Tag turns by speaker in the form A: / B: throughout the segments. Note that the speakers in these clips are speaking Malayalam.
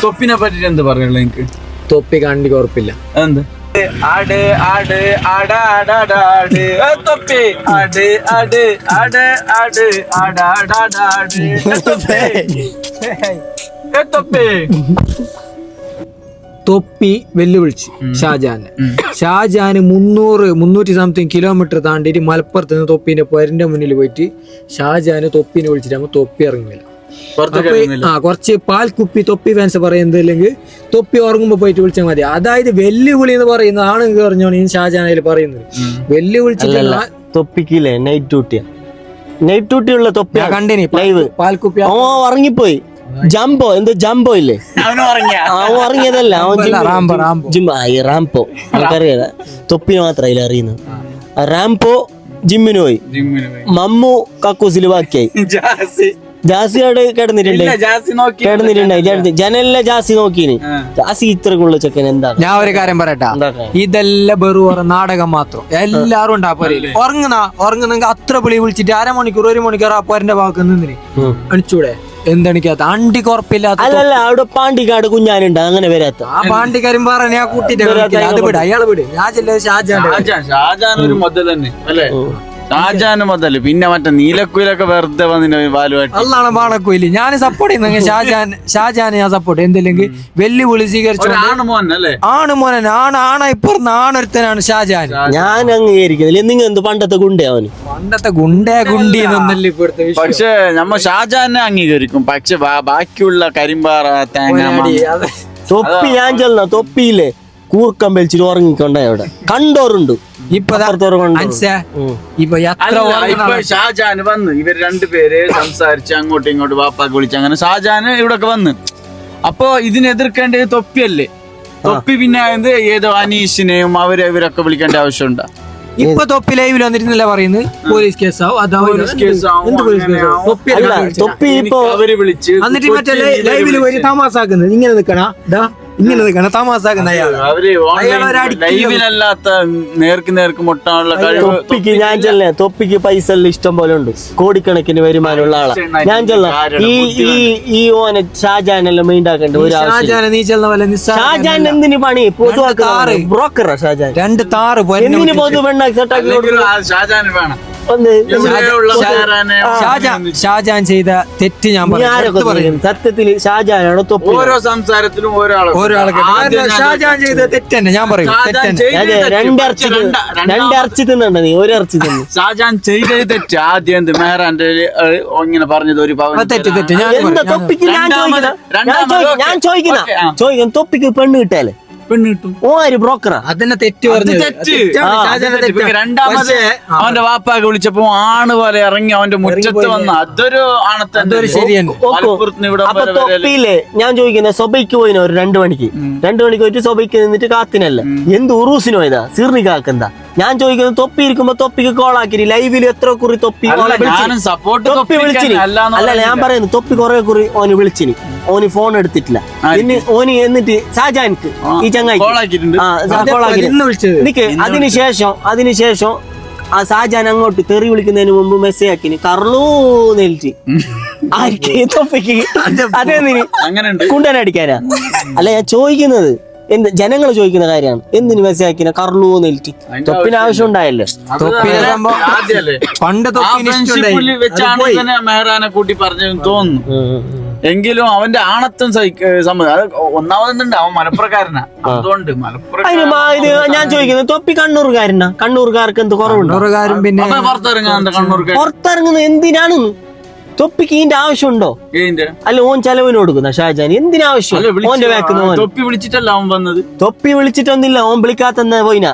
A: തൊപ്പിനെ പറ്റിട്ട് എന്ത് പറയുള്ളൂ എനിക്ക്
B: തൊപ്പി കണ്ടി ഉറപ്പില്ല.
A: എന്ത് ആട് ആട് ആടാടാടാട് ഏ തൊപ്പി. ആട് ആട് ആട് ആട്. ആടാടാടാട് ഏ തൊപ്പി. ഏ തൊപ്പി.
B: തൊപ്പി വെല്ലുവിളിച്ച് ഷാജാന് ഷാജാന് മുന്നൂറ് മുന്നൂറ്റി സംതിങ് കിലോമീറ്റർ താണ്ടിയിട്ട് മലപ്പുറത്ത് നിന്ന് തൊപ്പിന്റെ പൊരന്റെ മുന്നിൽ പോയിട്ട് ഷാജാന് തൊപ്പിനെ വിളിച്ചിട്ട് തൊപ്പി ഇറങ്ങില്ല ആ കുറച്ച് പാൽ കുപ്പി തൊപ്പി ഫാൻസ് പറയുന്നത് അല്ലെങ്കിൽ തൊപ്പി ഉറങ്ങുമ്പോ പോയിട്ട് വിളിച്ചാൽ മതി. അതായത് വെല്ലുവിളി എന്ന് പറയുന്നത് ആണ് പറഞ്ഞോണ് ഈ ഷാജഹാൻ അതിൽ പറയുന്നത്. വെല്ലുവിളിച്ചിട്ടുള്ള
C: തൊപ്പിക്കില്ലേ? നൈറ്റ് ഡ്യൂട്ടിയാ നൈറ്റ് ഡ്യൂട്ടി ഉള്ള തൊപ്പി
B: കണ്ടിനി
C: ലൈവ്
B: പാൽ കുപ്പി
C: അവൻ ഉറങ്ങിപ്പോയി. ജംബോ എന്തോ ജംബോ ഇല്ലേ? അവൻ ഉറങ്ങിയതല്ല അവൻ റാംപോ നമുക്കറിയാം തൊപ്പി മാത്രം അതിൽ അറിയുന്നത്. ആ, റാംപോ ജിമ്മിന് പോയി.
A: ജിമ്മിന് പോയി.
C: മമ്മു കക്കൂസിൽ ബാക്കിയായി.
A: ജാസി
C: അവിടെ കിടന്നിട്ടുണ്ട്? ജന- ജനലിലെ ജാസി നോക്കീന്. ജാസി ഇത്രക്കുള്ള ചെക്കൻ എന്താ?
B: ഞാൻ ഒരു കാര്യം പറയട്ടാ. ഇതെല്ലാം വെറും ഒരു നാടകം മാത്രം. എല്ലാരും ഉണ്ടാ പോരയിൽ. ഉറങ്ങുന്ന? ഉറങ്ങുന്നെങ്കിൽ അത്ര വിളി വിളിച്ചിട്ട് അരമണിക്കൂർ ഒരു മണിക്കൂർ ആ പോരന്റെ ഭാഗത്ത് നിന്നിന്. അണിച്ചൂടെ എന്തെണിക്കാത്ത അണ്ടി കുറപ്പില്ലാത്ത
C: അല്ലല്ല അവിടെ പാണ്ടിക്കാട് കുഞ്ഞാനുണ്ട്. അങ്ങനെ വരാത്ത.
B: ആ പാണ്ടിക്കാരും പറഞ്ഞ ഞാൻ കൂട്ടിട്ട് അത് വിട് അയാൾ വിട്. ഞാൻ ചെല്ല ഷാജാന്റെ
A: ഷാജാൻ ഷാജാൻ ഒരു മുതൽ തന്നെ അല്ലേ? ഷാജാൻ മുതൽ പിന്നെ മറ്റേ നീലക്കുയിലൊക്കെ വെറുതെ വന്നിട്ട് വാലുമായിട്ട്
B: അല്ലാണ് ഞാൻ സപ്പോർട്ട് ചെയ്യുന്നു. ഷാജാൻ ഷാജാൻ ഞാൻ സപ്പോർട്ട് എന്തില്ലെങ്കിൽ വെല്ലുവിളി സ്വീകരിച്ചു ആണ് മോനൻ ആണ് ആണ് ഇപ്പുറത്ത് ആണൊരുത്തനാണ് ഷാജാൻ.
C: ഞാൻ അംഗീകരിക്കുന്നില്ല. നിങ്ങൾ എന്ത് പണ്ടത്തെ ഗുണ്ടേ അവന്?
B: പണ്ടത്തെ ഗുണ്ടേ ഗുണ്ടി എന്നൊന്നല്ല ഇപ്പോഴത്തെ
A: പക്ഷേ നമ്മ ഷാജാനെ അംഗീകരിക്കും. പക്ഷെ ബാക്കിയുള്ള കരിമ്പാറ തേങ്ങ
C: തൊപ്പി ഞാൻ ചെല്ലുന്ന തൊപ്പിയില്ലേ? കൂർക്കം വലിച്ചിട്ട് ഉറങ്ങിക്കൊണ്ടേ അവിടെ. കണ്ടോറുണ്ട്.
B: ഇപ്പൊ
A: ഷാജാൻ വന്ന്. ഇവർ രണ്ടുപേര് സംസാരിച്ച് അങ്ങോട്ടും ഇങ്ങോട്ടും വാപ്പാക്ക് വിളിച്ച് അങ്ങനെ ഷാജാൻ ഇവിടൊക്കെ വന്ന്. അപ്പൊ ഇതിനെ എതിർക്കേണ്ടത് തൊപ്പിയല്ലേ? തൊപ്പി പിന്നെ എന്ത്? ഏതോ അനീഷിനെയും അവരെ ഇവരൊക്കെ വിളിക്കേണ്ട ആവശ്യമുണ്ടോ?
B: ഇപ്പൊ തൊപ്പി ലൈവിൽ വന്നിരുന്നില്ല പറയുന്നത്? പോലീസ് കേസാവും. തൊപ്പി
C: ഇപ്പൊ
A: അവർ വിളിച്ച്
B: എന്നിട്ട് മറ്റേ ലൈവിൽ തമാസാക്കുന്നത് ഇങ്ങനെ നിക്കണ ഇങ്ങനെ ഗണതാമാസാക്കുന്ന അയാൾ.
A: ലൈവിലല്ലാത്ത നേർക്ക് നേർക്ക് മുട്ടാനുള്ള കഴിവ്
C: തൊപ്പിക്ക് ഞാൻ ചെല്ലേ തൊപ്പിക്ക് പൈസ എല്ലാം ഇഷ്ടം പോലെ ഉണ്ട്. കോടിക്കണക്കിന് വരുമാനമുള്ള ആളാ. ഞാൻ ചെല്ല ഈ ഈ ഈ ഓനെ ഷാജാനെല്ലാം എല്ലാം മൈൻഡാക്കേണ്ട ഒരു
B: നീ പോലെ
C: ഷാജാൻ എന്തിന് പണി? പൊതുവാക്കാറ് ബ്രോക്കറാ ഷാജാൻ
B: രണ്ട് താറ്
C: എന്തിന് പൊതു പെണ്ണാക്കി സെറ്റാക്കി
A: ഷാജാൻ വേണം.
B: ഷാജാൻ ഷാജാൻ ചെയ്ത തെറ്റ് ഞാൻ പറയാം?
C: സത്യത്തിൽ ഷാജാനാണോ തൊപ്പി
A: ഓരോ സംസാരത്തിലും ഞാൻ
B: ഷാജാൻ ചെയ്ത തെറ്റ് തന്നെ ഞാൻ പറയും.
A: ഷാജാൻ
B: തെറ്റ്
C: അതെ
A: തെറ്റ്.
C: രണ്ടിറച്ചി
A: രണ്ട് രണ്ടാമത്
C: ഇറച്ചി തിന്നണ്ട നീ ഒരു ഇറച്ചി തിന്നു.
A: ഷാജാൻ ചെയ്ത തെറ്റ്. ആദ്യം എന്ത് മെഹറാന്റെ ഇങ്ങനെ പറഞ്ഞത് ഒരു പവൻ
B: തെറ്റ് തെറ്റ്. ഞാൻ. ഞാൻ
C: ചോദിക്കുന്ന ചോദിക്കുന്ന തൊപ്പിക്ക് പെണ്ണ് കിട്ടാലേ
A: പെണ്ണ് കിട്ടും.
C: ഓ ആര്? ബ്രോക്കറാ?
B: അതന്നെ തെറ്റ് പറഞ്ഞു
A: തെറ്റ്. രണ്ടാമത് അവന്റെ വാപ്പാക്ക് വിളിച്ചപ്പോ ആണ് പോലെ ഇറങ്ങി അവന്റെ മുറ്റത്ത് വന്ന അതൊരു ആണത്തന്നെ.
C: തൊപ്പിയില്ലേ ഞാൻ ചോദിക്കുന്ന സൊബയ്ക്ക് പോയിന് ഒരു രണ്ടു മണിക്ക്? രണ്ടു മണിക്ക് പോയിട്ട് സൊബയ്ക്ക് നിന്നിട്ട് കാത്തിനല്ലേ? എന്ത് ഉറൂസിന് പോയതാ? സിർണിക്കാക്കെന്താ? ഞാൻ ചോദിക്കുന്നത് തൊപ്പി ഇരിക്കുമ്പോ തൊപ്പിക്ക് കോൾ ആക്കി ലൈവിൽ എത്ര കുറി തൊപ്പി
A: സപ്പോർട്ട്.
C: തൊപ്പി വിളിച്ചിന്. അല്ല ഞാൻ. പറയുന്നു തൊപ്പി കുറെ കുറി ഓന് വിളിച്ചിന്. ഓന് ഫോൺ എടുത്തിട്ടില്ല. പിന്നെ ഓന് എന്നിട്ട് ഷാജാൻക്ക് ഈ ചങ്ങായി നിക്ക് അതിനുശേഷം അതിനുശേഷം ആ ഷാജാൻ അങ്ങോട്ട് തെറി വിളിക്കുന്നതിന് മുമ്പ് മെസ്സേജ് ആക്കിന്. കർളൂ നെൽറ്റി ആർക്ക് തൊപ്പിക്ക് അതേ
A: ഉണ്ട്
C: കുണ്ടനടിക്കാനാ അല്ല ഞാൻ ചോദിക്കുന്നത് എന്ത് ജനങ്ങൾ ചോദിക്കുന്ന കാര്യമാണ്. എന്തിന് മെസ്സേജ് ആക്കിന? കർളൂ നെൽറ്റി തൊപ്പിന് ആവശ്യം ഉണ്ടായല്ലോ
B: പണ്ട് തൊപ്പിന്
A: വെച്ചാണ് ഇങ്ങനെ മെഹറാനെ കൂട്ടി പറഞ്ഞതെന്ന് തോന്നുന്നു. എങ്കിലും അവന്റെ ആണത്വം ഒന്നാമതെന്നുണ്ട് അത് ഒന്നാമതുണ്ട് അവൻ മലപ്പുറക്കാരനാ. അതുകൊണ്ട്
C: മലപ്പുറം ഞാൻ ചോദിക്കുന്നത് തൊപ്പി കണ്ണൂർകാരനാ കണ്ണൂർക്കാർക്ക് എന്ത് കുറവുണ്ടോ?
B: പിന്നെ
A: പുറത്തിറങ്ങാൻ കണ്ണൂർക്കാർ
C: പുറത്തിറങ്ങുന്നത് എന്തിനാണ്? തൊപ്പിക്ക് ഇതിന്റെ ആവശ്യമുണ്ടോ? അല്ല ഓൻ ചെലവിന് കൊടുക്കുന്ന ഷാജാൻ എന്തിനാവശ്യം? ഓന്റെ
A: തൊപ്പി വിളിച്ചിട്ടല്ല അവൻ വന്നത്.
C: തൊപ്പി വിളിച്ചിട്ടൊന്നില്ല ഓൻ വിളിക്കാത്ത പോയിന.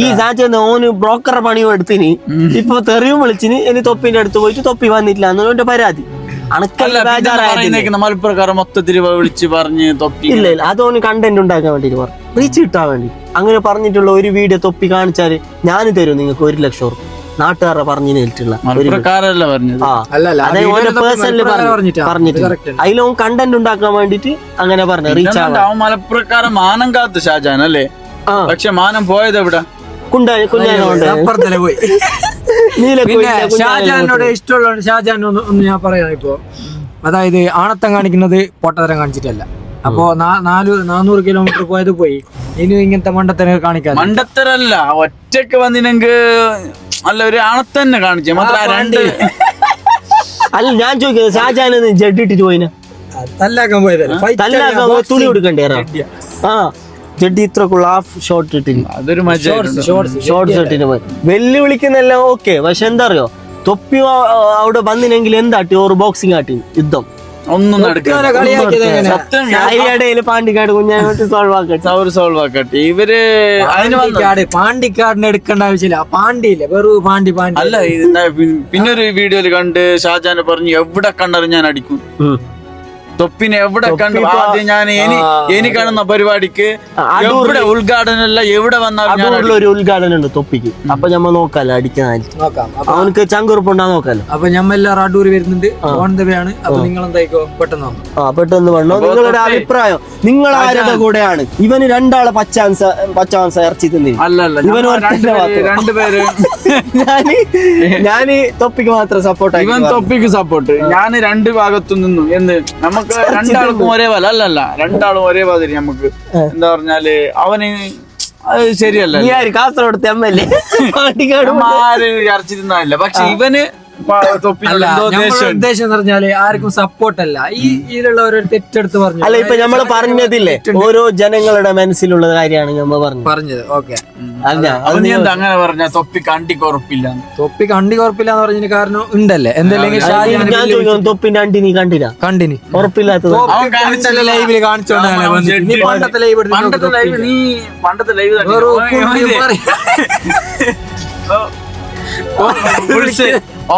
C: ഈ ഷാജാൻ ഓന് ബ്രോക്കറെ പണിയോ എടുത്തിന്. ഇപ്പൊ തെറിയും വിളിച്ചിന് ഇനി തൊപ്പിന്റെ അടുത്ത് പോയിട്ട് തൊപ്പി വന്നിട്ടില്ല എന്നോന്റെ പരാതി.
A: മൊത്തത്തിൽ വിളിച്ച് പറഞ്ഞ് തൊപ്പി
C: ഇല്ല ഇല്ല കണ്ടന്റ് ഉണ്ടാക്കാൻ വേണ്ടിട്ട് പറഞ്ഞു റീച്ച് കിട്ടാൻ വേണ്ടി. അങ്ങനെ പറഞ്ഞിട്ടുള്ള ഒരു വീഡിയോ തൊപ്പി കാണിച്ചാൽ ഞാൻ തരും നിങ്ങൾക്ക് ഒരു ലക്ഷം ഉറപ്പ് നാട്ടുകാരെ പറഞ്ഞു നേരിട്ടുള്ള പറഞ്ഞിട്ട്? കണ്ടന്റ് ഉണ്ടാക്കാൻ വേണ്ടിട്ട് അങ്ങനെ പറഞ്ഞു റീച്ച് ആവാൻ.
A: മലപ്രകാരം മാനം കാത്തു ഷാജാൻ അല്ലേ? പക്ഷെ മാനം പോയത് എവിടെ?
C: കുണ്ട കുഞ്ഞാനോണ്ട്
B: അപ്പുറത്തന്നെ പോയി? പിന്നെ ഷാജാനോട് ഇഷ്ടമുള്ള ഷാജാൻ ഒന്ന് ഒന്ന് ഞാൻ പറയാം ഇപ്പോ. അതായത് ആണത്തം കാണിക്കുന്നത് പൊട്ടതരം കാണിച്ചിട്ടല്ല. അപ്പോ നാല് നാനൂറ് കിലോമീറ്റർ പോയത് പോയി. ഇനി ഇങ്ങനത്തെ മണ്ടത്തരം കാണിക്കാൻ
A: മണ്ടത്തരല്ല ഒറ്റയ്ക്ക് വന്നിനെങ്കിൽ അല്ല ഒരു ആണത്തന്നെ കാണിച്ചു. മാത്രം ആ രണ്ട്
C: അല്ല ഞാൻ ചോദിക്കുന്നത് ഷാജാൻ ജഡ് ഇട്ടിട്ട് പോയിന്?
B: തല്ലാക്കാൻ പോയതല്ല?
C: തല്ലാക്കാൻ തുണി. കൊടുക്കണ്ടേ ആ. ജഡ് ഇത്ര ഹാഫ് ഷോർട്ട് ഇട്ടിന്.
A: അതൊരു.
C: ഷോർട്ട്സ് പോയി വെല്ലുവിളിക്കുന്നെല്ലാം ഓക്കെ പക്ഷെ എന്താ അറിയോ തൊപ്പി അവിടെ വന്നിനെങ്കിൽ എന്താട്ടി ഒരു ബോക്സിംഗ് ആട്ടി യുദ്ധം.
A: ഒന്നും നടക്കില്ല.
C: പാണ്ടിക്കാട് കുഞ്ഞായിട്ട് സോൾവ് ആക്കട്ടെ.
A: സൗർ സോൾവ് ആക്കട്ടെ. ഇവർ
B: പാണ്ടിക്കാട് പാണ്ടിക്കാടിനെ എടുക്കേണ്ട ആവശ്യമില്ല. പാണ്ടിയില്ലേ? വെറും പാണ്ടി പാണ്ടി.
A: അല്ല പിന്നെ ഒരു വീഡിയോയിൽ കണ്ട് ഷാജാനെ പറഞ്ഞു എവിടെ കണ്ടാലും ഞാൻ അടിക്കും തൊപ്പിനെ എവിടെ കണ്ടു? ആദ്യം ഞാൻ ഇനി ഇനി കാണുന്ന പരിപാടിക്ക് എവിടെ ഉദ്ഘാടനമല്ല എവിടെ വന്നാലും
C: ഒരു ഉദ്ഘാടനം ഉണ്ട് തൊപ്പിക്ക്. അപ്പൊ ഞമ്മ നോക്കാലോ
B: അപ്പൊ
C: അവനക്ക് ചങ്കുറപ്പുണ്ടാ നോക്കാലോ.
B: അപ്പൊ ഞമ്മെല്ലാം അടൂർ വരുന്നുണ്ട്. ഓൺ ദ വേ ആണ് അപ്പൊ നിങ്ങൾ എന്തായിക്കോ പെട്ടെന്ന് വന്നു.
C: ആ പെട്ടെന്ന് വന്നോ. നിങ്ങളുടെ അഭിപ്രായം. നിങ്ങൾ ആരുടെ കൂടെയാണ്? ഇവന് രണ്ടാളെ പച്ചാൻസ പച്ചാൻസ ഇറച്ചി തിന്നി
A: അല്ല അല്ല
C: ഇവൻ
A: ഞമ്മ
C: ഒറ്റ
A: രണ്ടുപേര്.
C: ഞാൻ ഞാൻ തൊപ്പിക്ക് മാത്രം സപ്പോർട്ട്
A: ഇവൻ തൊപ്പിക്ക് സപ്പോർട്ട് ഞാൻ രണ്ട് ഭാഗത്തു നിന്നു. എന്ന് നമുക്ക് രണ്ടാൾക്കും ഒരേ പോലെ അല്ലല്ല രണ്ടാളും ഒരേ മാതിരി നമുക്ക് എന്താ പറഞ്ഞാൽ അവന് അത് ശരിയല്ല
C: കാസർഗോഡത്തെ എം എൽ എ
A: ആരും ഇറച്ചി പക്ഷെ ഇവന്
B: അല്ല നമ്മുടെ ഉദ്ദേശം എന്ന് പറഞ്ഞാൽ ആർക്കും സപ്പോർട്ട് അല്ല ഈ ഇതിലുള്ള ഒരു തെറ്റെടുത്ത് പറഞ്ഞു
C: അല്ല ഇപ്പൊ നമ്മൾ പറഞ്ഞതില്ലേ ഓരോ ജനങ്ങളുടെ മനസ്സിലുള്ള കാര്യമാണ് നമ്മൾ പറഞ്ഞു
B: പറഞ്ഞത് ഓക്കെ
C: അല്ല
A: അവൻ എന്താ അങ്ങനെ പറഞ്ഞ തൊപ്പി
B: തൊപ്പി കണ്ടി കുറപ്പില്ല എന്ന് പറഞ്ഞതിന് കാരണം ഉണ്ടല്ലേ എന്തെങ്കിലും
C: തൊപ്പിന്റെ അണ്ടി നീ കണ്ടില്ല
B: കണ്ടിന്
C: ഉറപ്പില്ലാത്തത്
A: അവൻ കാണിച്ചല്ലേ
B: ലൈവിൽ കാണിച്ചോണ്ടാണ് നീ പണ്ടത്തെ ലൈവ്
A: പണ്ടത്തെ ലൈവ് നീ പണ്ടത്തെ ലൈവ്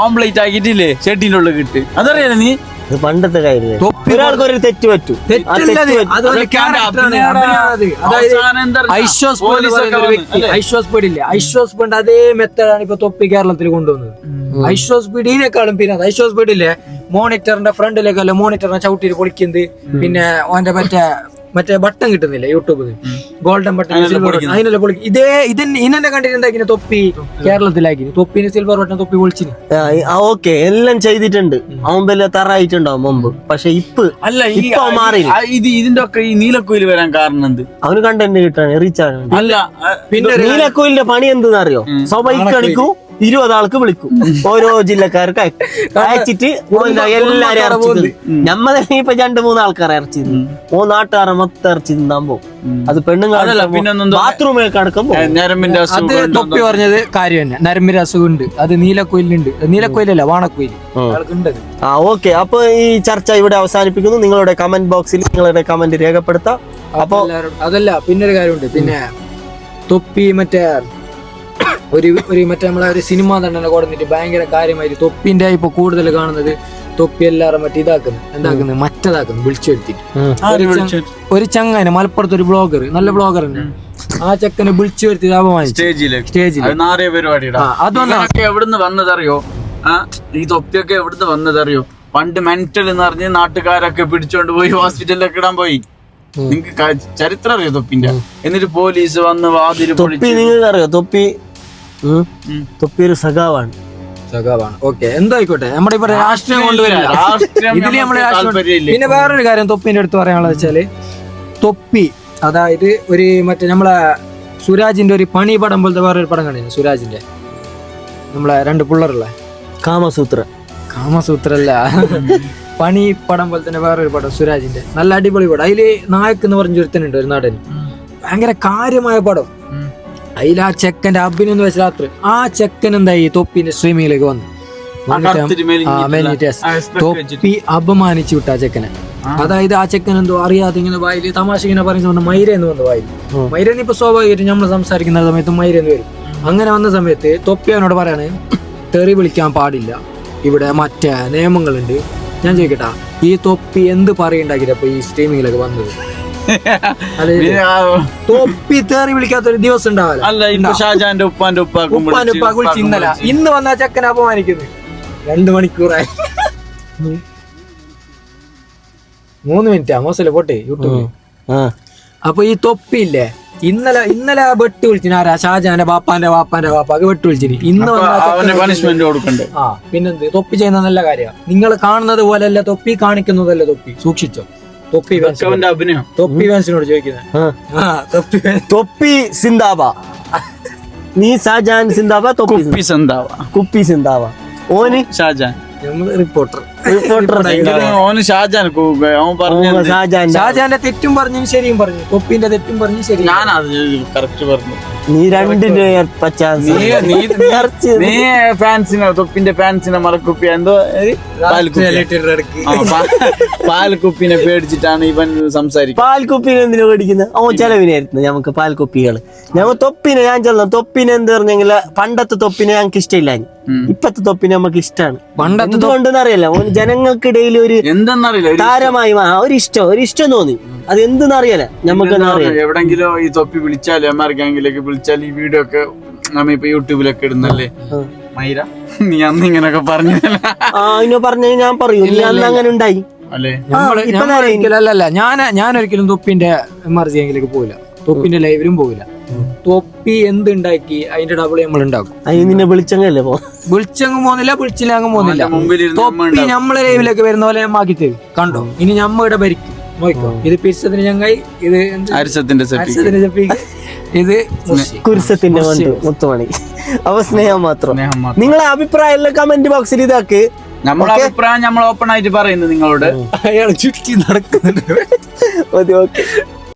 A: ഓംപ്ലേറ്റ് ആക്കിയിട്ടില്ലേ? ഷെട്ടിന്റെ ഉള്ളിൽ കിട്ട്. അതറിയാലോ നീ?
C: പണ്ടത്തെ കാര്യം
B: തൊപ്പി
C: ഒരാൾക്ക് ഒരു തെറ്റ് പറ്റും?
B: ഐശ്വാസ്? ഐശ്വാസ് പേട് ഇല്ലേ. ഐശ്വാസ് പേട് അതേ മെത്തേഡാണ് ഇപ്പൊ തൊപ്പി കേരളത്തിൽ കൊണ്ടുവന്നത്. ഐശ്വാസ് പീഡിനേക്കാളും പിന്നെ ഐശ്വാസ് പീഡില്ലേ മോണിറ്ററിന്റെ ഫ്രണ്ടിലേക്കല്ല മോണിറ്ററിനെ ചവിട്ടിയിൽ പൊളിക്കുന്നത്. പിന്നെ ഓന്റെ മറ്റേ മറ്റേ ബട്ടൺ കിട്ടുന്നില്ല യൂട്യൂബിൽ ഗോൾഡൻ ബട്ടൺ സിൽവർ ബട്ടൺ അതിനെല്ലാം പൊളിക്കും ഇതേ ഇതിന് ഇന്നെ കണ്ടിട്ട് എന്താക്കിന് തൊപ്പി? കേരളത്തിലാക്കി. തൊപ്പിന് സിൽവർ ബട്ടൺ തൊപ്പി പൊളിച്ചിന്
C: ആ ഓക്കെ. എല്ലാം ചെയ്തിട്ടുണ്ട്. അവൻ വലിയ തറായിട്ടുണ്ടാവും മുമ്പ്. പക്ഷെ ഇപ്പ്
A: അല്ല
C: ഇപ്പൊ
A: മാറി ഇത് ഇതിന്റെ ഒക്കെ ഈ നീലക്കുയിൽ വരാൻ കാരണം എന്ത്?
C: അവന് കണ്ടന്റ് കിട്ടാൻ റീച്ച്
A: അല്ല
B: പിന്നെ
C: നീലക്കോയിലിന്റെ പണി എന്തെന്ന് അറിയോ സ്വബൈക്കണിക്കും ഇരുപത് ആൾക്ക് വിളിക്കും. ഓരോ ജില്ലക്കാർക്ക് അയ- അയച്ചിട്ട് എല്ലാരും ഇറച്ചി. നമ്മ തന്നെ ഇപ്പൊ രണ്ടു മൂന്ന് ആൾക്കാരെ ഇറച്ചി മൂന്ന് നാട്ടുകാരെ മൊത്തം ഇറച്ചി തിന്നാൻ പോകും അത് പെണ്ണുങ്ങൾ
A: ബാത്റൂമിൽ ഞരമ്പിന്റെ
B: അത് തൊപ്പി പറഞ്ഞത് കാര്യം തന്നെ നരമ്പിന്റെ അസുഖമുണ്ട്. അത് നീലക്കൊയിലുണ്ട്. നീലക്കൊയിലല്ല വാണക്കൊയിൽ.
C: ആ ഓക്കെ. അപ്പൊ ഈ ചർച്ച ഇവിടെ അവസാനിപ്പിക്കുന്നു. നിങ്ങളുടെ കമന്റ് ബോക്സിൽ നിങ്ങളുടെ കമന്റ് രേഖപ്പെടുത്താം. അപ്പൊ
B: അതല്ല പിന്നെ ഒരു കാര്യമുണ്ട്. പിന്നെ തൊപ്പി മറ്റേ ഒരു ഒരു മറ്റേ നമ്മളെ ഒരു സിനിമ തന്നെ കൊടുത്തിട്ട് ഭയങ്കര കാര്യമായിട്ട് തൊപ്പിന്റെ ഇപ്പൊ കൂടുതൽ കാണുന്നത് തൊപ്പി എല്ലാവരും മറ്റേ ഇതാക്കുന്നു. എന്താക്കുന്നത് മറ്റേതാക്കുന്നു. വിളിച്ചു വരുത്തിട്ട് ഒരു ചങ്ങനെ മലപ്പുറത്ത് ഒരു ബ്ലോഗർ നല്ല ബ്ലോഗർ തന്നെ ആ ചെക്കനെ വിളിച്ചു വരുത്തി
A: നാറിയ പരിപാടിയുടെ എവിടുന്ന് വന്നതറിയോ? ആ ഈ തൊപ്പിയൊക്കെ എവിടുന്ന് വന്നതറിയോ? പണ്ട് മെന്റൽ എന്ന് പറഞ്ഞ് നാട്ടുകാരൊക്കെ പിടിച്ചോണ്ട് പോയി ഹോസ്പിറ്റലിലൊക്കെ ഇടാൻ പോയി. നിങ്ങക്ക് ചരിത്രം അറിയോ തൊപ്പിന്റെ എന്നിട്ട് പോലീസ് വന്ന് വാതിൽ
C: തൊപ്പി
A: പൊളിച്ച്
C: നിങ്ങൾക്ക് അറിയോ തൊപ്പി ഉം.
A: ഉം.
C: തൊപ്പി ഒരു സഖാവാണ്.
B: സഖാവാണ്. ഓക്കെ എന്തായിക്കോട്ടെ? നമ്മുടെ ഇപ്പൊ രാഷ്ട്രീയം കൊണ്ടുവരാം.
A: രാഷ്ട്രീയം
B: പിന്നെ വേറൊരു കാര്യം തൊപ്പിന്റെ അടുത്ത് പറയാനുള്ളത് വെച്ചാൽ തൊപ്പി അതായത് ഒരു മറ്റേ നമ്മളെ സുരാജിന്റെ ഒരു പണി പടം പോലത്തെ വേറൊരു പടം കണ്ടിരുന്നു സുരാജിന്റെ. നമ്മളെ രണ്ട് പിള്ളേരുള്ള.
C: കാമസൂത്ര.
B: കാമസൂത്രല്ല. പണി പടം പോലെ തന്നെ വേറൊരു പടം സുരാജിന്റെ. നല്ല അടിപൊളി പടം. അതിൽ നായക് എന്ന് പറഞ്ഞ ഒരുത്തനുണ്ട് ഒരു നാടൻ. ഭയങ്കര കാര്യമായ പടം. അതിൽ ആ ചെക്കന്റെ അഭിനയം വെച്ച രാത്രി ആ ചെക്കൻ എന്തായി? തൊപ്പിന്റെ സ്ട്രീമിങ്ങിലേക്ക് വന്നു. തൊപ്പി അപമാനിച്ചു വിട്ട ആ ചെക്കനെ. അതായത് ആ ചെക്കൻ എന്തോ അറിയാതെ ഇങ്ങനെ വായിൽ തമാശ ഇങ്ങനെ പറയുന്ന മൈരെന്ന് വന്നു വായിൽ
C: മൈര
B: മൈരെന്ന് ഇപ്പൊ സ്വാഭാവികമായിട്ട് നമ്മൾ സംസാരിക്കുന്ന സമയത്ത് മൈര എന്ന് വരും. അങ്ങനെ വന്ന സമയത്ത് തൊപ്പി അവനോട് പറയാണ് തെറി വിളിക്കാൻ പാടില്ല. ഇവിടെ മറ്റേ നിയമങ്ങളുണ്ട്. ഞാൻ ചോദിക്കട്ടാ ഈ തൊപ്പി എന്ത് പറയുണ്ടാക്കിയപ്പോ ഈ സ്ട്രീമിങ്ങിലൊക്കെ വന്നത്? തൊപ്പി തേറി വിളിക്കാത്ത ഒരു ദിവസം ഉണ്ടാവില്ല.
A: അല്ല ഇപ്പൊ ഷാജാന്റെ ഉപ്പാന്റെ ഉപ്പാക്കും
B: ഉപ്പാൻ
A: വിളിച്ച്
B: ഉപ്പാ വിളിച്ച് ഇന്നല. ഇന്ന് വന്ന ചെക്കനെ അപമാനിക്കുന്നു രണ്ടു മണിക്കൂറായി. മൂന്ന് മിനിറ്റ് മോശമല്ലേ പോട്ടെ യൂട്യൂബിൽ അപ്പൊ ഈ തൊപ്പിയില്ലേ ഇന്നലെ ഇന്നലെ വെട്ട് വിളിച്ചിന് ആരാ? ഷാജാന്റെ ബാപ്പാന്റെ ബാപ്പാന്റെ ബാപ്പാക്ക് വെട്ട് വിളിച്ചിന്. ഇന്ന്
A: പണിഷ്മെന്റ് കൊടുക്കണ്ടേ?
B: ആ പിന്നെന്ത്? തൊപ്പി ചെയ്യുന്ന നല്ല കാര്യമാണ്. നിങ്ങൾ കാണുന്നത് പോലെയല്ല തൊപ്പി കാണിക്കുന്നതല്ല തൊപ്പി. സൂക്ഷിച്ചോ. തൊപ്പി തൊപ്പി ഫാൻസിനോട് ചോദിക്കുന്നത് തൊപ്പി
C: സിന്താബ നീ ഷാജാൻ സിന്താബ തൊപ്പി
A: കുപ്പി സന്താവ
C: കുപ്പി സിന്താബ ഓന്?
A: ഷാജാൻ
B: നമ്മൾ റിപ്പോർട്ടർ
A: ഓന് ഷാജാൻ കൂ- അവൻ പറഞ്ഞു
C: ഷാജാൻ
B: ഷാജാന്റെ. തെറ്റും പറഞ്ഞു ശരിയും പറഞ്ഞു. ഒപ്പിന്റെ തെറ്റും പറഞ്ഞു
A: ശരി കറക്റ്റ് പറഞ്ഞു.
C: നീ രണ്ടിന്റെ
A: നീ നീ
C: ഇറച്ചി
A: നീ ഫാൻസിനെ തൊപ്പിന്റെ ഫാൻസിനെ മറക്കുപ്പി. എന്തോ പാൽക്കുപ്പിനെ പേടിച്ചിട്ടാണ് ഇവൻ സംസാരിക്കുന്നത്.
C: പാൽക്കുപ്പിനെ എന്തിനാ പേടിക്കുന്നത്? ഓ ചെലവിനായിരുന്നു. ഞമ്മക്ക് പാൽക്കുപ്പികൾ. ഞമ്മ തൊപ്പിനെ ഞാൻ ചെല്ലാം തൊപ്പിനെ എന്ത് പറഞ്ഞെങ്കിൽ പണ്ടത്തെ തൊപ്പിനെ ഞങ്ങൾക്ക് ഇഷ്ടമില്ല. ഇപ്പത്തെ തൊപ്പിനെ നമുക്ക് ഇഷ്ടമാണ്
B: പണ്ടത്തെ
C: എന്തുകൊണ്ടെന്ന് അറിയില്ല. ഓന് ജനങ്ങൾക്കിടയിൽ ഒരു
A: എന്തെന്നറിയില്ല ഒരു
C: താരമായി മാ- ഒരു ഇഷ്ടം ഒരു ഇഷ്ടം തോന്നി. അത് എന്തെന്നറിയല നമുക്ക്
A: എവിടെങ്കിലും ഈ തൊപ്പി വിളിച്ചാൽ എം ആർ ഗാംഗിലേക്ക് വിളിച്ചാൽ ഈ വീഡിയോ ഒക്കെ നമ്മ ഇപ്പൊ യൂട്യൂബിലൊക്കെ ഇടുന്നല്ലേ? മൈര നീ അന്ന് ഇങ്ങനൊക്കെ പറഞ്ഞു
C: ആ ഇന്നെ പറഞ്ഞ ഞാൻ പറയൂ നീ അന്ന് അങ്ങനെ ഉണ്ടായി.
A: അല്ലേ?
B: നമ്മൾ ഒരിക്കലും അല്ലല്ല ഞാൻ ഞാൻ ഒരിക്കലും തൊപ്പിന്റെ എമർജി എങ്കിലേക്ക് പോവില്ല. തൊപ്പിന്റെ ലൈവിലും പോവില്ല. തൊപ്പി എന്തുണ്ടാക്കി? അതിന്റെ ഡബിൾ നമ്മൾ ഉണ്ടാക്കും.
C: നിന്നെ വിളിച്ചങ്ങല്ലേ പോ.
B: വിളിച്ചങ്ങ് പോകുന്നില്ല വിളിച്ചില്ല അങ്ങ് പോകുന്നില്ല
A: അവന്റെ
B: തൊപ്പി നമ്മളെ ലൈവിലേക്ക് വരുന്ന പോലെ ആക്കി തരും. കണ്ടോ? ഇനി നമ്മ ഇവിടെ ഭരിക്കും. നോക്കോ ഇത് പിരിച്ചതിന് ഞങ്ങൾ ഇത് അരിശത്തിന്റെ
A: അരിസത്തിന്റെ
B: ഇത്.
C: കുരിശത്തിന്റെ മണ്ട് മുത്തുമണി. അവ
A: സ്നേഹം മാത്രം.
C: നിങ്ങളെ അഭിപ്രായം എല്ലാം കമന്റ് ബോക്സിൽ ഇതാക്ക്.
A: നമ്മളെ അഭിപ്രായം നമ്മൾ ഓപ്പൺ ആയിട്ട് പറയുന്നു നിങ്ങളോട്.
B: അയാൾ ചുറ്റി നടക്കുന്നുണ്ട്.
C: മതി ഓക്കെ